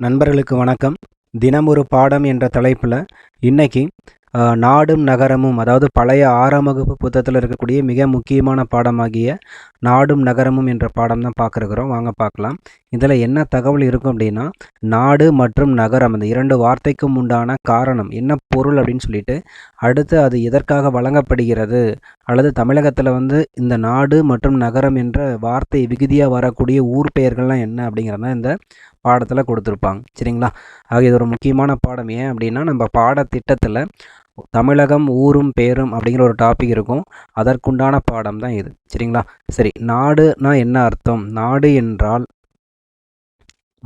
நண்பர்களுக்கு வணக்கம். தினம் ஒரு பாடம் என்ற தலைப்பில் இன்னைக்கு நாடும் நகரமும் அதாவது பழைய ஆறாம் வகுப்பு புத்தகத்தில் இருக்கக்கூடிய மிக முக்கியமான பாடமாகிய நாடும் நகரமும் என்ற பாடம் தான் பார்க்குறோம் வாங்க பார்க்கலாம். இதில் என்ன தகவல் இருக்கும் அப்படின்னா நாடு மற்றும் நகரம் அந்த இரண்டு வார்த்தைக்கும் உண்டான காரணம் என்ன பொருள் அப்படின்னு சொல்லிட்டு அடுத்து அது எதற்காக வழங்கப்படுகிறது அல்லது தமிழகத்தில் வந்து இந்த நாடு மற்றும் நகரம் என்ற வார்த்தை விகுதியாக வரக்கூடிய ஊர் பெயர்கள்லாம் என்ன அப்படிங்கிறத இந்த பாடத்தில் கொடுத்துருப்பாங்க. சரிங்களா? ஆக இது ஒரு முக்கியமான பாடம். ஏன் அப்படின்னா நம்ம பாடத்திட்டத்தில் தமிழகம் ஊரும் பேரும் அப்படிங்கிற ஒரு டாபிக் இருக்கும். அதற்குண்டான பாடம் தான் இது. சரிங்களா? சரி நாடுனா என்ன அர்த்தம்? நாடு என்றால்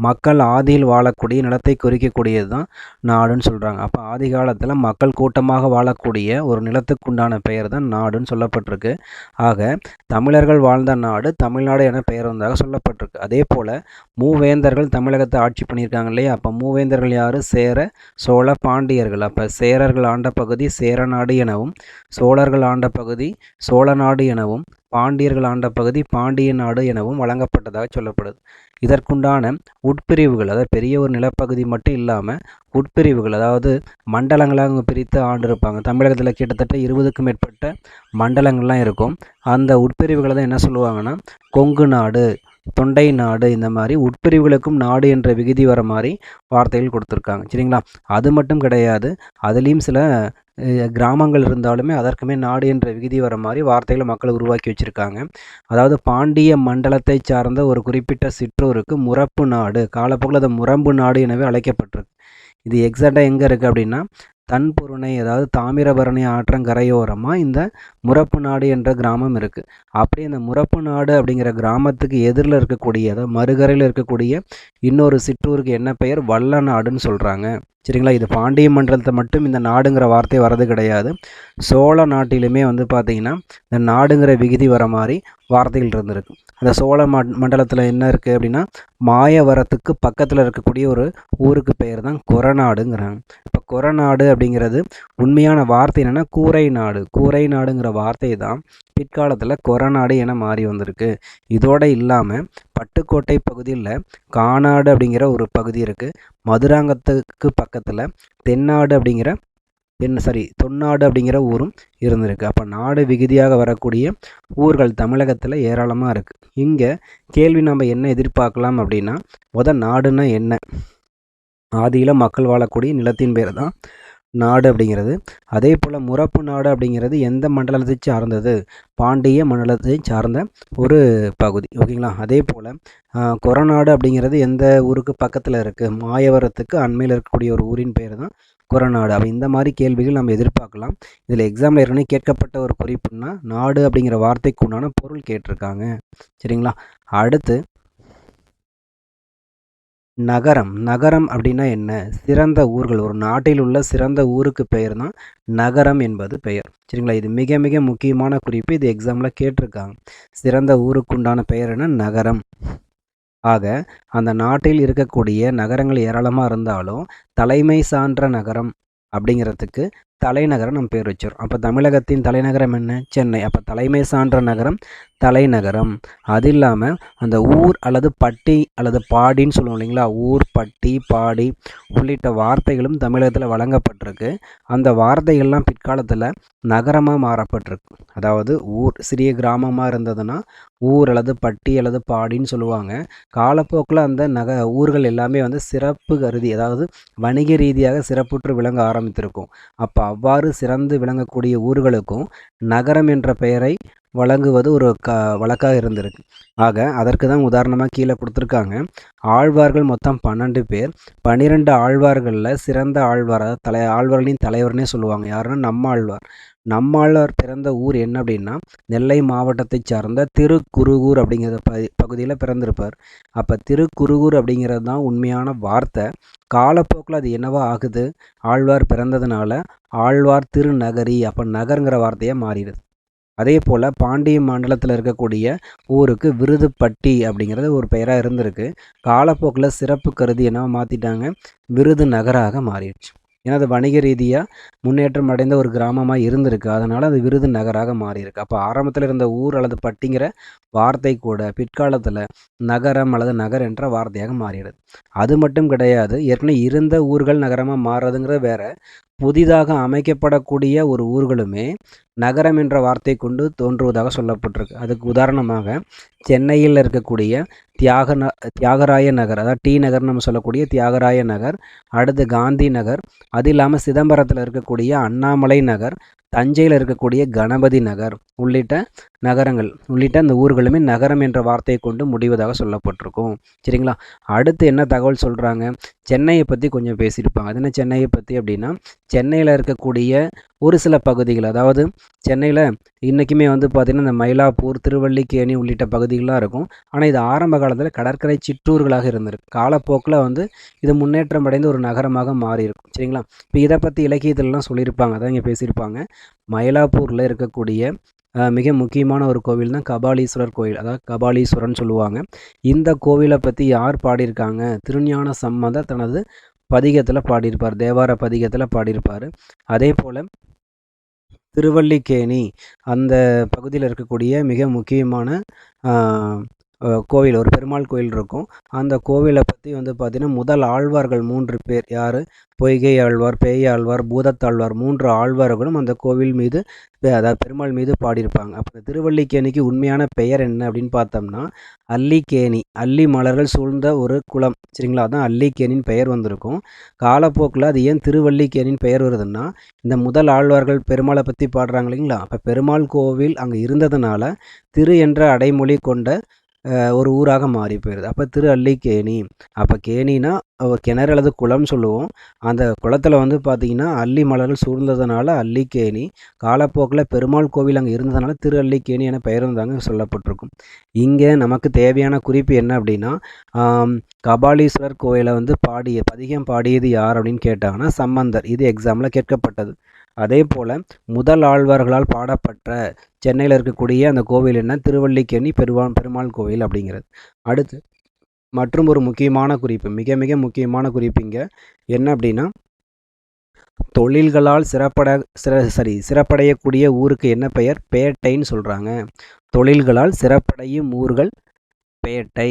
மக்கள் ஆதியில் வாழக்கூடிய நிலத்தை குறிக்கக்கூடியது தான் நாடுன்னு சொல்கிறாங்க அப்போ ஆதி காலத்தில் மக்கள் கூட்டமாக வாழக்கூடிய ஒரு நிலத்துக்குண்டான பெயர் தான் நாடுன்னு சொல்லப்பட்டிருக்கு. ஆக தமிழர்கள் வாழ்ந்த நாடு தமிழ்நாடு என பெயர் வந்ததாக சொல்லப்பட்டிருக்கு. அதே போல் மூவேந்தர்கள் தமிழகத்தை ஆட்சி பண்ணியிருக்காங்க இல்லையா? அப்போ மூவேந்தர்கள் யார்? சேர சோழ பாண்டியர்கள். அப்போ சேரர்கள் ஆண்ட பகுதி சேரநாடு எனவும் சோழர்கள் ஆண்ட பகுதி சோழ நாடு எனவும் பாண்டியர்கள் ஆண்ட பகுதி பாண்டிய நாடு எனவும் வழங்கப்பட்டதாக சொல்லப்படுது. இதற்குண்டான உட்பிரிவுகள் அதாவது பெரிய ஒரு நிலப்பகுதி மட்டும் இல்லாமல் உட்பிரிவுகள் அதாவது மண்டலங்களாக அவங்க பிரித்து ஆண்டிருப்பாங்க. தமிழகத்தில் கிட்டத்தட்ட இருபதுக்கும் மேற்பட்ட மண்டலங்கள்லாம் இருக்கும். அந்த உட்பிரிவுகளை தான் என்ன சொல்லுவாங்கன்னா கொங்கு நாடு தொண்டை நாடு இந்த மாதிரி உட்பிரிவுகளுக்கும் நாடு என்ற விகுதி வர மாதிரி வார்த்தைகள் கொடுத்துருக்காங்க. சரிங்களா? அது மட்டும் கிடையாது. அதுலேயும் சில கிராமங்கள் இருந்தாலுமே அதற்குமே நாடு என்ற விகுதி வர மாதிரி வார்த்தைகளை மக்கள் உருவாக்கி வச்சுருக்காங்க. அதாவது பாண்டிய மண்டலத்தை சார்ந்த ஒரு குறிப்பிட்ட சிற்றூருக்கு முரப்பு நாடு காலப்போக்கில் அது முரம்பு நாடு எனவே அழைக்கப்பட்டிருக்கு. இது எக்ஸாக்டாக எங்கே இருக்குது அப்படின்னா தன்பொருணை அதாவது தாமிரபரணி ஆற்றங்கரையோரமாக இந்த முரப்பு நாடு என்ற கிராமம் இருக்குது அப்படி இந்த முரப்பு நாடு அப்படிங்கிற கிராமத்துக்கு எதிரில் இருக்கக்கூடிய அதாவது மறுகரையில் இருக்கக்கூடிய இன்னொரு சிற்றூருக்கு என்ன பெயர்? வல்ல நாடுன்னு சொல்கிறாங்க சரிங்களா? இது பாண்டிய மண்டலத்தை மட்டும் இந்த நாடுங்கிற வார்த்தை வர்றது கிடையாது. சோழ நாட்டிலுமே வந்து பார்த்திங்கன்னா இந்த நாடுங்கிற விகுதி வர மாதிரி வார்த்தைகள் இருந்திருக்கு அந்த சோழ மண்டலத்தில் என்ன இருக்குது அப்படின்னா மாயவரத்துக்கு பக்கத்தில் இருக்கக்கூடிய ஒரு ஊருக்கு பெயர் தான் கொரநாடுங்கிறாங்க. இப்போ கொரநாடு அப்படிங்கிறது உண்மையான வார்த்தை என்னென்னா கூரை நாடு கூரை நாடுங்கிற வார்த்தை தான் பிற்காலத்தில் கொரநாடு என மாறி வந்திருக்கு. இதோடு இல்லாமல் பட்டுக்கோட்டை பகுதியில் கானாடு அப்படிங்கிற ஒரு பகுதி இருக்குது மதுராங்கத்துக்கு பக்கத்தில் தென்னாடு அப்படிங்கிற என்ன சாரி தொன்னாடு அப்படிங்கிற ஊரும் இருந்திருக்கு. அப்போ நாடு விகுதியாக வரக்கூடிய ஊர்கள் தமிழகத்தில் ஏராளமாக இருக்குது இங்கே கேள்வி நம்ம என்ன எதிர்பார்க்கலாம் அப்படின்னா முத நாடுன்னா என்ன? ஆதியில் மக்கள் வாழக்கூடிய நிலத்தின் பேர் தான் நாடு அப்படிங்கிறது. அதே போல் முரப்பு நாடு அப்படிங்கிறது எந்த மண்டலத்தை சார்ந்தது? பாண்டிய மண்டலத்தை சார்ந்த ஒரு பகுதி. ஓகேங்களா? அதே போல் கொரநாடு அப்படிங்கிறது எந்த ஊருக்கு பக்கத்தில் இருக்குது மாயவரத்துக்கு அண்மையில் இருக்கக்கூடிய ஒரு ஊரின் பேர் தான் கொரநாடு. அப்போ இந்த மாதிரி கேள்விகள் நம்ம எதிர்பார்க்கலாம். இதில் எக்ஸாமில் ஏற்கனவே கேட்கப்பட்ட ஒரு குறிப்புன்னா நாடு அப்படிங்கிற வார்த்தைக்கு உண்டான பொருள் கேட்டிருக்காங்க. சரிங்களா? அடுத்து நகரம். நகரம் அப்படின்னா என்ன? சிறந்த ஊர்கள். ஒரு நாட்டில் உள்ள சிறந்த ஊருக்கு பெயர் தான் நகரம் என்பது பெயர். சரிங்களா? இது மிக மிக முக்கியமான குறிப்பு. இது எக்ஸாமில் கேட்டிருக்காங்க. சிறந்த ஊருக்குண்டான பெயர் என்ன? நகரம். ஆக அந்த நாட்டில் இருக்கக்கூடிய நகரங்கள் ஏராளமாக இருந்தாலும் தலைமை சான்ற நகரம் அப்படிங்கிறதுக்கு தலைநகரம் நம்ம பேர் வச்சிடும் அப்போ தமிழகத்தின் தலைநகரம் என்ன? சென்னை. அப்போ தலைமை சான்ற நகரம் தலைநகரம். அது இல்லாமல் அந்த ஊர் அல்லது பட்டி அல்லது பாடின்னு சொல்லுவோம் இல்லைங்களா? ஊர் பட்டி பாடி உள்ளிட்ட வார்த்தைகளும் தமிழகத்தில் வழங்கப்பட்டிருக்கு. அந்த வார்த்தைகள்லாம் பிற்காலத்தில் நகரமாக மாறப்பட்டிருக்கு. அதாவது ஊர் சிறிய கிராமமாக இருந்ததுன்னா ஊர் அல்லது பட்டி அல்லது பாடின்னு சொல்லுவாங்க. காலப்போக்கில் அந்த நக ஊர்கள் எல்லாமே வந்து சிறப்பு கருதி அதாவது வணிக ரீதியாக சிறப்புற்று விளங்க ஆரம்பித்திருக்கும். அப்போ அவ்வாறு சிறந்து விளங்கக்கூடிய ஊர்களுக்கும் நகரம் என்ற பெயரை வழங்குவது ஒரு க வழக்காக இருந்திருக்கு. ஆக அதற்கு தான் உதாரணமாக கீழே கொடுத்துருக்காங்க. ஆழ்வார்கள் மொத்தம் பன்னெண்டு பேர். பன்னிரெண்டு ஆழ்வார்களில் சிறந்த ஆழ்வார் அதாவது தலை ஆழ்வார்களின் தலைவர்னே சொல்லுவாங்க. யாருன்னா நம்மாழ்வார். நம்மாழ்வார் பிறந்த ஊர் என்ன அப்படின்னா நெல்லை மாவட்டத்தை சார்ந்த திருக்குருகூர் அப்படிங்கிற ப பகுதியில் பிறந்திருப்பார். அப்போ திருக்குருகூர் அப்படிங்கிறது தான் உண்மையான வார்த்தை. காலப்போக்கில் அது என்னவா ஆகுது? ஆழ்வார் பிறந்ததுனால ஆழ்வார் திருநகரி அப்போ நகருங்கிற வார்த்தையாக மாறிடுது. அதே போல் பாண்டிய மண்டலத்தில் இருக்கக்கூடிய ஊருக்கு விருதுப்பட்டி அப்படிங்கிறது ஒரு பெயராக இருந்திருக்கு. காலப்போக்கில் சிறப்பு கருதி என்ன மாற்றிட்டாங்க விருது நகராக மாறிடுச்சு. ஏன்னா அது வணிக ரீதியாக முன்னேற்றம் அடைந்த ஒரு கிராமமாக இருந்திருக்கு. அதனால் அது விருது நகராக மாறியிருக்கு. அப்போ ஆரம்பத்தில் இருந்த ஊர் அல்லது பட்டிங்கிற வார்த்தை கூட பிற்காலத்தில் நகரம் அல்லது நகர் என்ற வார்த்தையாக மாறிடுது. அது மட்டும் கிடையாது ஏற்கனவே இருந்த ஊர்கள் நகரமாக மாறுறதுங்கிறது வேற. புதிதாக அமைக்கப்படக்கூடிய ஒரு ஊர்களுமே நகரம் என்ற வார்த்தை கொண்டு தோன்றுவதாக சொல்லப்பட்டிருக்கு. அதுக்கு உதாரணமாக சென்னையில் இருக்கக்கூடிய தியாக ந தியாகராய நகர் அதாவது டி நகர்னு நம்ம சொல்லக்கூடிய தியாகராய நகர் அடுத்து காந்தி நகர் அது இல்லாமல் சிதம்பரத்தில் இருக்கக்கூடிய அண்ணாமலை நகர் தஞ்சையில் இருக்கக்கூடிய கணபதி நகர் உள்ளிட்ட நகரங்கள் உள்ளிட்ட அந்த ஊர்களுமே நகரம் என்ற வார்த்தையை கொண்டு முடிவதாக சொல்லப்பட்டிருக்கும். சரிங்களா? அடுத்து என்ன தகவல் சொல்கிறாங்க சென்னையை பற்றி கொஞ்சம் பேசியிருப்பாங்க. அது என்ன சென்னையை பற்றி அப்படின்னா சென்னையில் இருக்கக்கூடிய ஒரு சில பகுதிகள் அதாவது சென்னையில் இன்றைக்குமே வந்து பார்த்திங்கன்னா இந்த மயிலாப்பூர் திருவள்ளிக்கேணி உள்ளிட்ட பகுதிகளாக இருக்கும். ஆனால் இது ஆரம்ப காலத்தில் கடற்கரை சிற்றூர்களாக இருந்திருக்கு. காலப்போக்கில் வந்து இது முன்னேற்றம் அடைந்த ஒரு நகரமாக மாறி இருக்கும் சரிங்களா? இப்போ இதை பற்றி இலக்கியத்திலலாம் சொல்லியிருப்பாங்க அதான் இங்கே பேசியிருப்பாங்க. மயிலாப்பூரில் இருக்கக்கூடிய மிக முக்கியமான ஒரு கோவில் தான் கபாலீஸ்வரர் கோவில். அதாவது கபாலீஸ்வரன் சொல்லுவாங்க. இந்த கோவிலை பற்றி யார் பாடியிருக்காங்க? திருஞான சம்பந்தர் தனது பதிகத்தில் பாடியிருப்பார். தேவார பதிகத்தில் பாடியிருப்பார். அதே போல் திருவல்லிக்கேணி அந்த பகுதியில் இருக்கக்கூடிய மிக முக்கியமான கோவில் ஒரு பெருமாள் கோவில் இருக்கும். அந்த கோவிலை பற்றி வந்து பார்த்திங்கன்னா முதல் ஆழ்வார்கள் மூன்று பேர் யார்? பொய்கை ஆழ்வார் பேய் ஆழ்வார் பூதத்தாழ்வார் மூன்று ஆழ்வார்களும் அந்த கோவில் மீது அதாவது பெருமாள் மீது பாடியிருப்பாங்க. அப்போ திருவல்லிக்கேணிக்கு உண்மையான பெயர் என்ன அப்படின்னு பார்த்தோம்னா அல்லிக்கேணி. அல்லி மலர்கள் சூழ்ந்த ஒரு குளம். சரிங்களா? அதான் அல்லிக்கேணின் பெயர் வந்திருக்கும். காலப்போக்கில் அது ஏன் திருவல்லிக்கேணின் பெயர் வருதுன்னா இந்த முதல் ஆழ்வார்கள் பெருமாளை பற்றி பாடுறாங்க இல்லைங்களா? அப்போ பெருமாள் கோவில் அங்கே இருந்ததுனால திரு என்ற அடைமொழி கொண்ட ஒரு ஊராக மாறி போயிடுது அப்போ திரு அள்ளிக்கேணி அப்போ கேணினா கிணறு அல்லது குளம் சொல்லுவோம். அந்த குளத்தில் வந்து பார்த்திங்கன்னா அள்ளி மலர்கள் சூழ்ந்ததுனால அள்ளிக்கேணி காலப்போக்கில் பெருமாள் கோவில் அங்கே இருந்ததுனால திரு அல்லிக்கேணி என பெயர் வந்தாங்க சொல்லப்பட்டிருக்கும். இங்கே நமக்கு தேவையான குறிப்பு என்ன அப்படின்னா கபாலீஸ்வரர் கோயிலை வந்து பாடிய பதிகம் பாடியது யார் அப்படின்னு கேட்டாங்கன்னா சம்பந்தர். இது எக்ஸாமில் கேட்கப்பட்டது. அதே போல் முதல் ஆழ்வார்களால் பாடப்பட்ட சென்னையில் இருக்கக்கூடிய அந்த கோவில் என்ன? திருவள்ளிக்கேணி பெருவான் பெருமாள் கோவில் அப்படிங்கிறது. அடுத்து மற்றும் ஒரு முக்கியமான குறிப்பு மிக மிக முக்கியமான குறிப்பு இங்கே என்ன அப்படின்னா தொழில்களால் சிறப்பட சிற சரி சிறப்படையக்கூடிய ஊருக்கு என்ன பெயர்? பேட்டைன்னு சொல்கிறாங்க தொழில்களால் சிறப்படையும் ஊர்கள் பேட்டை.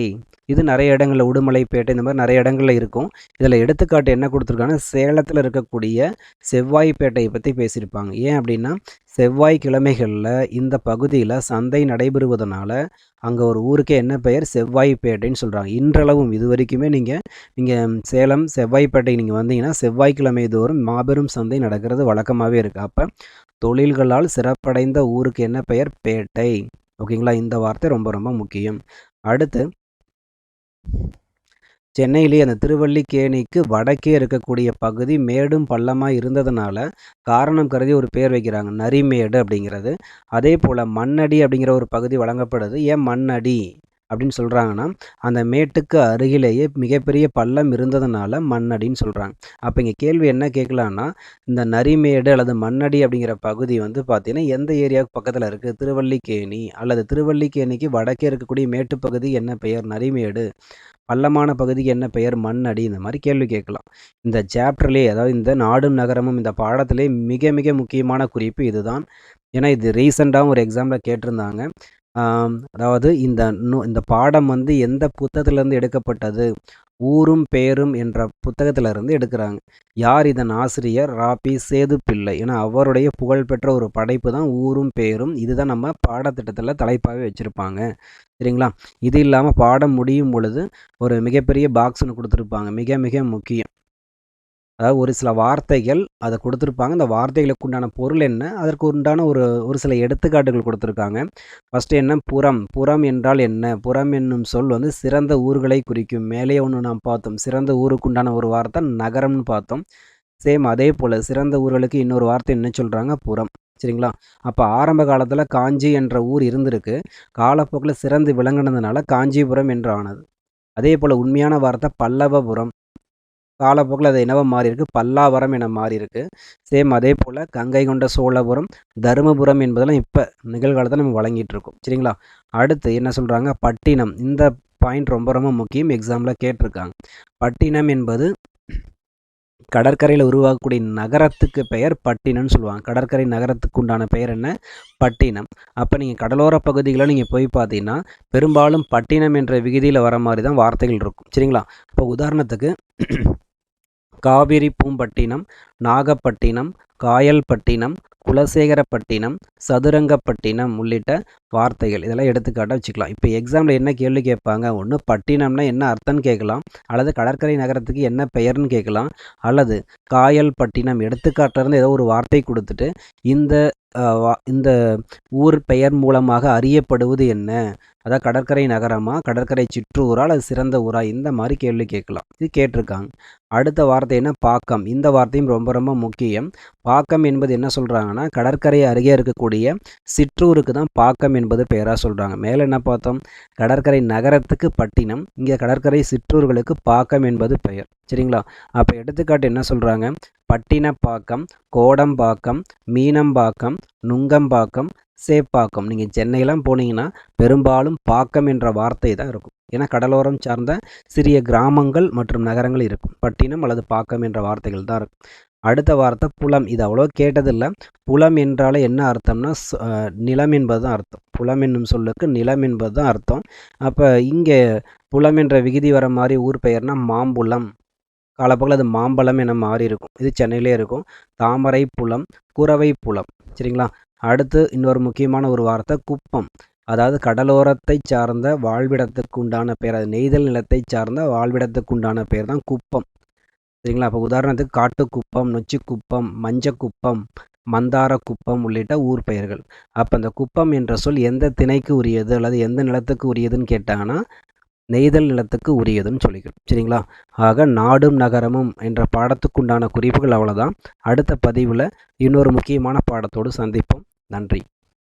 இது நிறைய இடங்களில் உடுமலைப்பேட்டை இந்த மாதிரி நிறைய இடங்களில் இருக்கும். இதில் எடுத்துக்காட்டு என்ன கொடுத்துருக்காங்கன்னா சேலத்தில் இருக்கக்கூடிய செவ்வாய்ப்பேட்டையை பற்றி பேசியிருப்பாங்க. ஏன் அப்படின்னா செவ்வாய் கிழமைகளில் இந்த பகுதியில் சந்தை நடைபெறுவதனால அங்கே ஒரு ஊருக்கே என்ன பெயர்? செவ்வாய்ப்பேட்டைன்னு சொல்கிறாங்க இன்றளவும் இது வரைக்குமே நீங்கள் நீங்கள் சேலம் செவ்வாய்ப்பேட்டை நீங்கள் வந்தீங்கன்னா செவ்வாய்க்கிழமை தோறும் மாபெரும் சந்தை நடக்கிறது வழக்கமாகவே இருக்குது அப்போ தொழில்களால் சிறப்படைந்த ஊருக்கு என்ன பெயர்? பேட்டை. ஓகேங்களா? இந்த வார்த்தை ரொம்ப ரொம்ப முக்கியம். அடுத்து சென்னையிலே அந்த திருவல்லிக்கேணிக்கு வடக்கே இருக்கக்கூடிய பகுதி மேடும் பள்ளமாக இருந்ததுனால காரணம் கருதி ஒரு பேர் வைக்கிறாங்க. நரிமேடு அப்படிங்கிறது. அதே போல் மண்ணடி அப்படிங்கிற ஒரு பகுதி வழங்கப்படுது. ஏன் மண்ணடி? அப்படின்னு சொல்கிறாங்கன்னா அந்த மேட்டுக்கு அருகிலேயே மிகப்பெரிய பள்ளம் இருந்ததுனால மண்ணடின்னு சொல்கிறாங்க அப்போ இங்கே கேள்வி என்ன கேட்கலான்னா இந்த நரிமேடு அல்லது மண்ணடி அப்படிங்கிற பகுதி வந்து பார்த்திங்கன்னா எந்த ஏரியாவுக்கு பக்கத்தில் இருக்குது திருவல்லிக்கேணி அல்லது திருவல்லிக்கேணிக்கு வடக்கே இருக்கக்கூடிய மேட்டுப்பகுதி என்ன பெயர்? நரிமேடு. பள்ளமான பகுதிக்கு என்ன பெயர்? மண்ணடி. இந்த மாதிரி கேள்வி கேட்கலாம். இந்த சாப்டர்லேயே அதாவது இந்த நாடும் நகரமும் இந்த பாடத்திலே மிக மிக முக்கியமான குறிப்பு இதுதான். ஏன்னா இது ரீசெண்டாகவும் ஒரு எக்ஸாமில் கேட்டிருந்தாங்க. அதாவது இந்த நூ இந்த பாடம் வந்து எந்த புத்தகத்திலேருந்து எடுக்கப்பட்டது? ஊரும் பேரும் என்ற புத்தகத்திலிருந்து எடுக்கிறாங்க. யார் இதன் ஆசிரியர்? ராபி சேது பிள்ளை ஏன்னா அவருடைய புகழ்பெற்ற ஒரு படைப்பு தான் ஊரும் பேரும். இதுதான் நம்ம பாடத்திட்டத்தில் தலைப்பாகவே வச்சுருப்பாங்க. சரிங்களா? இது இல்லாமல் பாடம் முடியும் பொழுது ஒரு மிகப்பெரிய பாக்ஸ்னு கொடுத்துருப்பாங்க. மிக மிக முக்கியம். அதாவது ஒரு சில வார்த்தைகள் அதை கொடுத்துருப்பாங்க. அந்த வார்த்தைகளுக்கு உண்டான பொருள் என்ன? அதற்கு உண்டான ஒரு ஒரு சில எடுத்துக்காட்டுகள் கொடுத்துருக்காங்க. ஃபஸ்ட்டு என்ன? புறம். புறம் என்றால் என்ன? புறம் என்னும் சொல் வந்து சிறந்த ஊர்களை குறிக்கும். மேலே ஒன்று நாம் பார்த்தோம். சிறந்த ஊருக்கு உண்டான ஒரு வார்த்தை நகரம்னு பார்த்தோம். சேம் அதே போல் சிறந்த ஊர்களுக்கு இன்னொரு வார்த்தை என்ன சொல்கிறாங்க புறம். சரிங்களா? அப்போ ஆரம்ப காலத்தில் காஞ்சி என்ற ஊர் இருந்திருக்கு. காலப்போக்கில் சிறந்து விளங்கினதுனால காஞ்சிபுரம் என்று ஆனது. அதே போல் உண்மையான வார்த்தை பல்லவபுரம். காலப்போக்கில் அது என்னவோ மாறியிருக்கு. பல்லாவரம் என மாறியிருக்கு. சேம் அதே போல் கங்கை கொண்ட சோழபுரம் தருமபுரம் என்பதெல்லாம் இப்போ நிகழ்காலத்தில் நம்ம வழங்கிட்டு இருக்கோம் சரிங்களா? அடுத்து என்ன சொல்கிறாங்க பட்டினம். இந்த பாயிண்ட் ரொம்ப ரொம்ப முக்கியம். எக்ஸாமில் கேட்டிருக்காங்க. பட்டினம் என்பது கடற்கரையில் உருவாகக்கூடிய நகரத்துக்கு பெயர் பட்டினம்னு சொல்லுவாங்க. கடற்கரை நகரத்துக்கு உண்டான பெயர் என்ன? பட்டினம். அப்போ நீங்கள் கடலோர பகுதிகளில் நீங்கள் போய் பார்த்தீங்கன்னா பெரும்பாலும் பட்டினம் என்ற விகுதியில் வர மாதிரி தான் வார்த்தைகள் இருக்கும். சரிங்களா? இப்போ உதாரணத்துக்கு காவிரி பூம்பட்டினம் நாகப்பட்டினம் காயல்பட்டினம் குலசேகரப்பட்டினம் சதுரங்கப்பட்டினம் உள்ளிட்ட வார்த்தைகள். இதெல்லாம் எடுத்துக்காட்டாக வச்சுக்கலாம். இப்போ எக்ஸாமில் என்ன கேள்வி கேட்பாங்க? ஒன்று பட்டினம்னா என்ன அர்த்தம்னு கேட்கலாம். அல்லது கடற்கரை நகரத்துக்கு என்ன பெயர்னு கேட்கலாம். அல்லது காயல் பட்டினம் எடுத்துக்காட்டிலேருந்து ஏதோ ஒரு வார்த்தை கொடுத்துட்டு இந்த இந்த ஊர் பெயர் மூலமாக அறியப்படுவது என்ன? அதாவது கடற்கரை நகரமா? கடற்கரை சிற்றூரா? அல்லது சிறந்த ஊரா? இந்த மாதிரி கேள்வி கேட்கலாம். இது கேட்டிருக்காங்க. அடுத்த வார்த்தை என்ன? பாக்கம். இந்த வார்த்தையும் ரொம்ப ரொம்ப முக்கியம். பாக்கம் என்பது என்ன சொல்கிறாங்கன்னா கடற்கரை அருகே இருக்கக்கூடிய சிற்றூருக்கு தான் பாக்கம் என்பது பெயராக சொல்கிறாங்க மேலே என்ன பார்த்தோம்? கடற்கரை நகரத்துக்கு பட்டினம். இங்கே கடற்கரை சிற்றூர்களுக்கு பாக்கம் என்பது பெயர். சரிங்களா? அப்போ எடுத்துக்காட்டு என்ன சொல்கிறாங்க பட்டினப்பாக்கம் கோடம்பாக்கம் மீனம்பாக்கம் நுங்கம்பாக்கம் சேப்பாக்கம். நீங்கள் சென்னையெல்லாம் போனீங்கன்னா பெரும்பாலும் பாக்கம் என்ற வார்த்தை தான் இருக்கும். ஏன்னா கடலோரம் சார்ந்த சிறிய கிராமங்கள் மற்றும் நகரங்கள் இருக்கும். பட்டினம் அல்லது பாக்கம் என்ற வார்த்தைகள் தான் இருக்கும். அடுத்த வார்த்தை புலம். இது அவ்வளோ கேட்டதில்லை. புலம் என்றாலே என்ன அர்த்தம்னா நிலம் என்பது தான் அர்த்தம். புலம் என்னும் சொல்லுக்கு நிலம் என்பது தான் அர்த்தம். அப்போ இங்கே புலம் என்ற விகுதி வர மாதிரி ஊர் பெயர்னா மாம்புலம். காலப்போக்கில் அது மாம்பழம் என மாறி இருக்கும். இது சென்னையிலே இருக்கும். தாமரை புலம் குறவை புலம் சரிங்களா? அடுத்து இன்னொரு முக்கியமான ஒரு வார்த்தை குப்பம். அதாவது கடலோரத்தை சார்ந்த வாழ்விடத்துக்கு உண்டான பேர் அது நெய்தல் நிலத்தை சார்ந்த வாழ்விடத்துக்கு உண்டான பேர் தான் குப்பம். சரிங்களா? அப்போ உதாரணத்துக்கு காட்டுக்குப்பம் நொச்சிக்குப்பம் மஞ்சக்குப்பம் மந்தார குப்பம் உள்ளிட்ட ஊர் பெயர்கள். அப்போ அந்த குப்பம் என்ற சொல் எந்த திணைக்கு உரியது அல்லது எந்த நிலத்துக்கு உரியதுன்னு கேட்டாங்கன்னா நெய்தல் நிலத்துக்கு உரியதுன்னு சொல்லிக்கிறோம். சரிங்களா? ஆக நாடும் நகரமும் என்ற பாடத்துக்குண்டான குறிப்புகள் அவ்வளோதான் அடுத்த பதிவில் இன்னொரு முக்கியமான பாடத்தோடு சந்திப்போம். நன்றி.